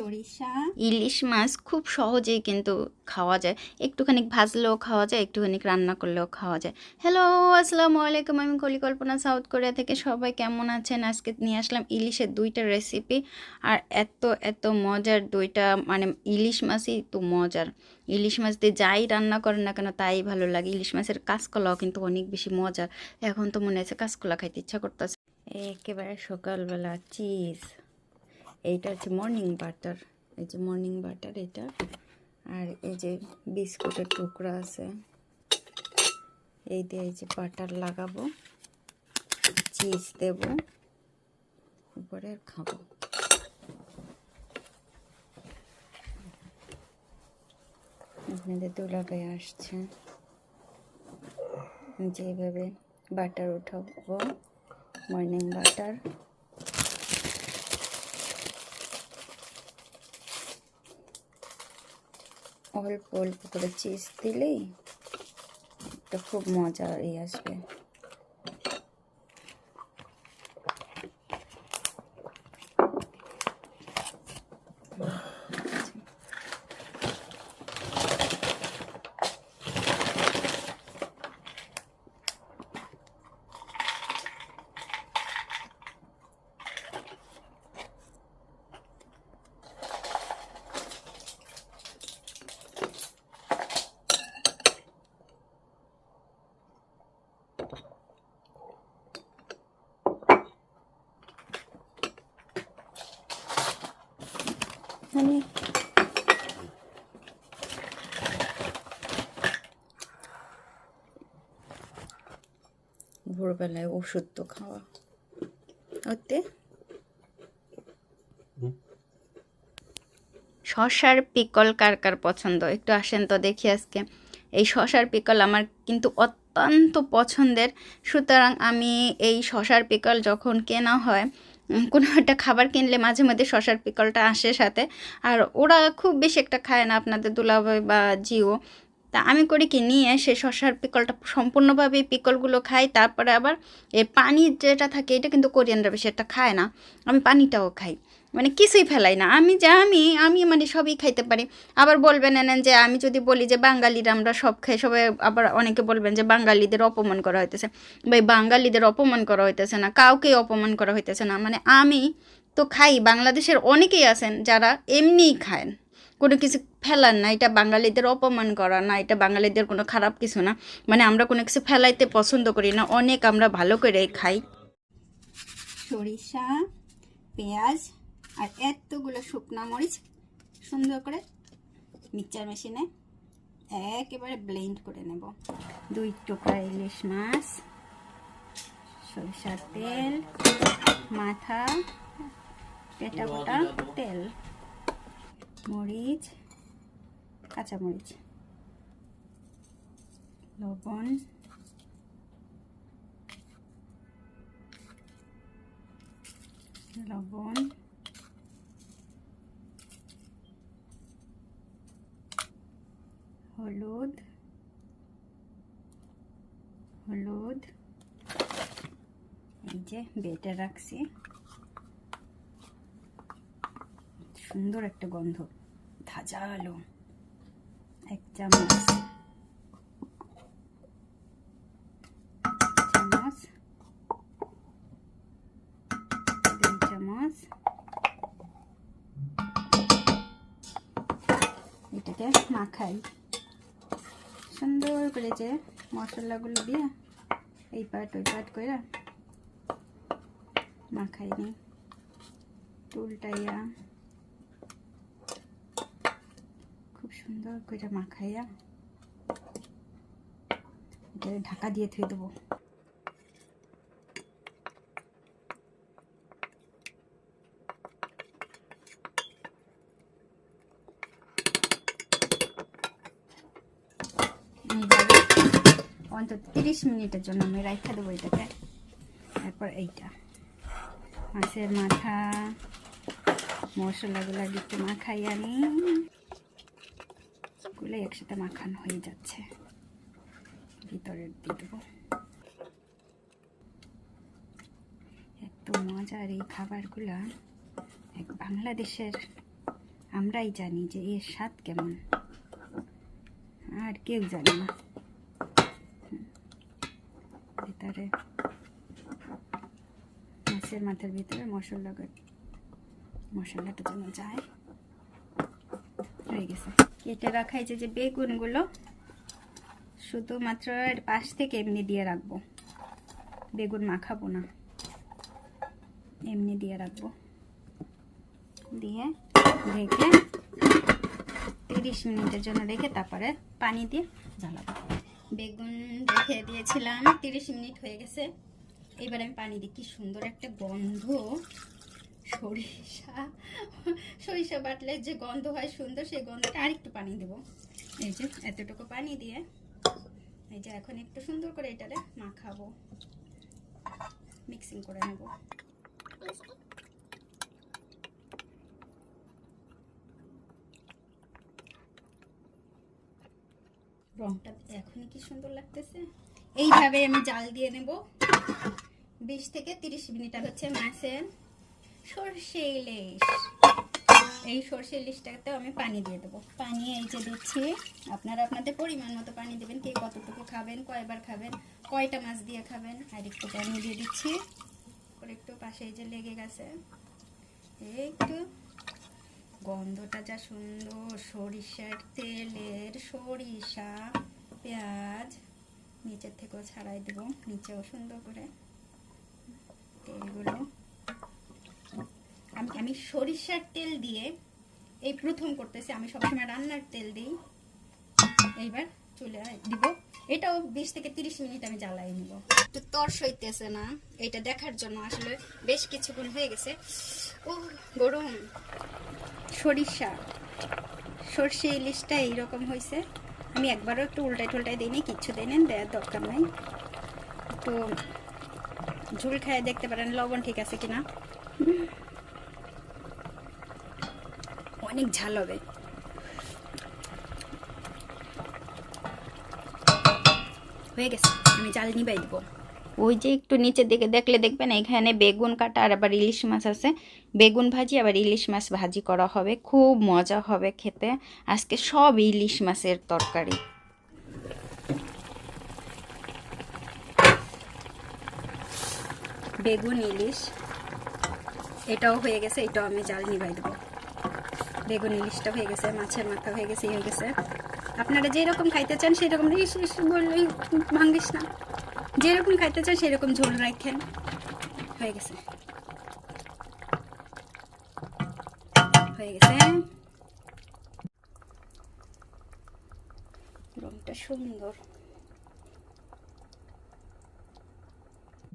সরিষা। ইলিশ মাছ খুব সহজেই কিন্তু খাওয়া যায়। একটুখানি ভাজলেও খাওয়া যায় একটুখানি রান্না করলেও খাওয়া যায়। হ্যালো আসসালামু আলাইকুম। আমি কলিকল্পনা সাউথ কোরিয়া থেকে। সবাই কেমন আছেন? আজকে নিয়ে আসলাম ইলিশের দুইটা রেসিপি আর এত এত মজার দুইটা মানে ইলিশ মাছই তো মজার। ইলিশ মাছ দিয়ে যাই রান্না করেন না কেন তাই ভালো লাগে। ইলিশ মাছের কাঁচকলাও কিন্তু অনেক বেশি মজার। এখন তো মনে হচ্ছে কাঁচকলা খাইতে ইচ্ছা করতেছে। একেবারে সকালবেলা চিজ এইটা হচ্ছে মর্নিং বাটার এই যে মর্নিং বাটার এটা, আর এই যে বিস্কুটের টুকরা আছে, এই দিয়ে এই যে বাটার লাগাবো চিজ দেব, উপরে খাব। আপনাদের দুলাভাই আসছে। যেভাবে বাটার উঠাবো মর্নিং বাটার অল্প অল্প করে চিজ দিলেই এটা খুব মজা এই আসবে মানে ভোরবেলায় ওষুধ তো খাওয়া। ওতে শশার পিকল কার কার পছন্দ? একটু আসেন তো দেখি আজকে। এই শশার পিকল আমার কিন্তু অত্যন্ত পছন্দের। সুতরাং আমি এই শশার পিকল যখন কেনা হয় কোনো একটা খাবার কিনলে মাঝে মধ্যে শশার পিকলটা আসে সাথে। আর ওরা খুব বেশি একটা খায় না আপনাদের দুলাভাই বা জিও। তা আমি করি কি, নিয়ে সে শশার পিকলটা সম্পূর্ণভাবে পিকলগুলো খাই, তারপরে আবার এই পানি যেটা থাকে এটা কিন্তু কোরিয়ানরা বেশি একটা খায় না, আমি পানিটাও খাই। মানে কিছুই ফেলাই না, আমি যা, আমি আমি মানে সবই খাইতে পারি। আবার বলবেন এনেন যে, আমি যদি বলি যে বাঙালিরা আমরা সব খাই, সবাই আবার অনেকে বলবেন যে বাঙালিদের অপমান করা হইতেছে। ভাই, বাঙালিদের অপমান করা হইতেছে না, কাউকেই অপমান করা হইতেছে না। মানে আমি তো খাই, বাংলাদেশের অনেকেই আছেন যারা এমনিই খায় কোনো কিছু ফেলার না, এটা বাঙালিদের অপমান করা না, এটা বাঙালিদের কোনো খারাপ কিছু না। মানে আমরা কোনো কিছু ফেলাইতে পছন্দ করি না, অনেক আমরা ভালো করে খাই। সরিষা, পেঁয়াজ আর এতগুলো শুকনা মরিচ সুন্দর করে মিক্সচার মেশিনে একেবারে ব্লেন্ড করে নেব। দুই টুকরা ইলিশ মাছ, সরিষার তেল, মাথা, পেটা গোটা তেল। মরিচ কাঁচা মরিচ লবণ লবণ হলুদ হলুদ এই যে বেটে রাখছি। সুন্দর একটা গন্ধ। ধাজালো এক চামচ। চামচ। দুই চামচ। এটাকে মাখাই। সুন্দর করে যে মশলাগুলো দিয়ে এই পাট, ওই পাট করে মাখাই নি। টুলটাইয়া খুব সুন্দর করে মাখাইয়া এটা ঢাকা দিয়ে থুয়ে দেবো। অন্তত তিরিশ মিনিটের জন্য আমি রাখা দেবো এটাকে। তারপর এইটা। মাছের মাথা, মশলাগুলো একটু মাখাই আনি গুলো একসাথে মাখানো হয়ে যাচ্ছে। ভিতরে দিয়ে দেবো। এত মজার এই খাবারগুলা। এক বাংলাদেশের, আমরাই জানি যে এর স্বাদ কেমন। আর কেউ জানে না। ভিতরে, মাছের মাথার ভিতরে মশলা মশলাটা যেন যায়। হয়ে গেছে। কেটে রাখা যে যে বেগুনগুলো, শুধুমাত্র এর পাশ থেকে এমনি দিয়ে রাখব। বেগুন মাখাবো না। এমনি দিয়ে রাখব। দিয়ে রেখে তিরিশ মিনিটের জন্য রেখে তারপরে পানি দিয়ে জ্বালাবো। বেগুন রেখে দিয়েছিলাম, তিরিশ মিনিট হয়ে গেছে। এবার আমি পানি দিই। কি সুন্দর একটা গন্ধ। সরিষা সরিষা বাটলে যে গন্ধ হয় সুন্দর, সেই গন্ধটা আরেকটু পানি দেবো। এই যে এতটুকু পানি দিয়ে এই যে এখন একটু সুন্দর করে এটারে মাখাবো। মিক্সিং করে নেব। রংটা এখনই কি সুন্দর লাগতেছে? এইভাবে আমি জাল দিয়ে নেব। বিশ থেকে তিরিশ মিনিট হচ্ছে মাছের সর্ষে ইলিশ। এই সর্ষে ইলিশটাতেও আমি পানি দিয়ে দেবো। পানি এই যে দিচ্ছি, আপনারা আপনাদের পরিমাণ মতো পানি দেবেন, কে কতটুকু খাবেন, কয়বার খাবেন, কয়টা মাছ দিয়ে খাবেন, আর একটু পানি দিয়ে দিচ্ছি। করে একটু পাশে এই যে লেগে গেছে। একটু। গন্ধটা যা সুন্দর, সরিষার তেলের সরিষা, পেঁয়াজ, নিচের থেকেও ছাড়াই দেবো, নিচেও সুন্দর করে তেলগুলো আমি আমি সরিষার তেল দিয়ে এই প্রথম করতেছি। আমি সবসময় রান্নার তেল দিই। এইবার চলে দিব। এটাও বিশ থেকে তিরিশ মিনিট আমি জ্বালাই নিব। একটু তর হইতেছে না। এটা দেখার জন্য আসলে বেশ কিছুক্ষণ হয়ে গেছে। ও গরম। সরিষা। সর্ষে ইলিশটা এইরকম হয়েছে আমি একবারও একটু উল্টাই টুলটাই দিইনি, কিচ্ছু দিইনি, দেওয়ার দরকার নাই। তো ঝুল খায় দেখতে পারেন, লবণ ঠিক আছে কিনা। অনেক ঝাল হবে। হয়ে গেছে আমি জাল নিবাই দিব। ওই যে একটু নিচের দিকে দেখলে দেখবেন এখানে বেগুন কাটা আর আবার ইলিশ মাছ আছে। বেগুন ভাজি আবার ইলিশ মাছ ভাজি করা হবে। খুব মজা হবে খেতে। আজকে সব ইলিশ মাছের তরকারি। বেগুন ইলিশ এটাও হয়ে গেছে এটাও আমি জাল নিবাই দেবো। বেগুন ইলিশটা হয়ে গেছে, মাছের মাথা হয়ে গেছে হয়ে গেছে। আপনারা যেরকম খাইতে চান সেরকম বললেই ভাঙ্গিস না। যেরকম খাইতে চান সেরকম ঝোল রাখেন হয়ে গেছে। হয়ে গেছে। রংটা সুন্দর।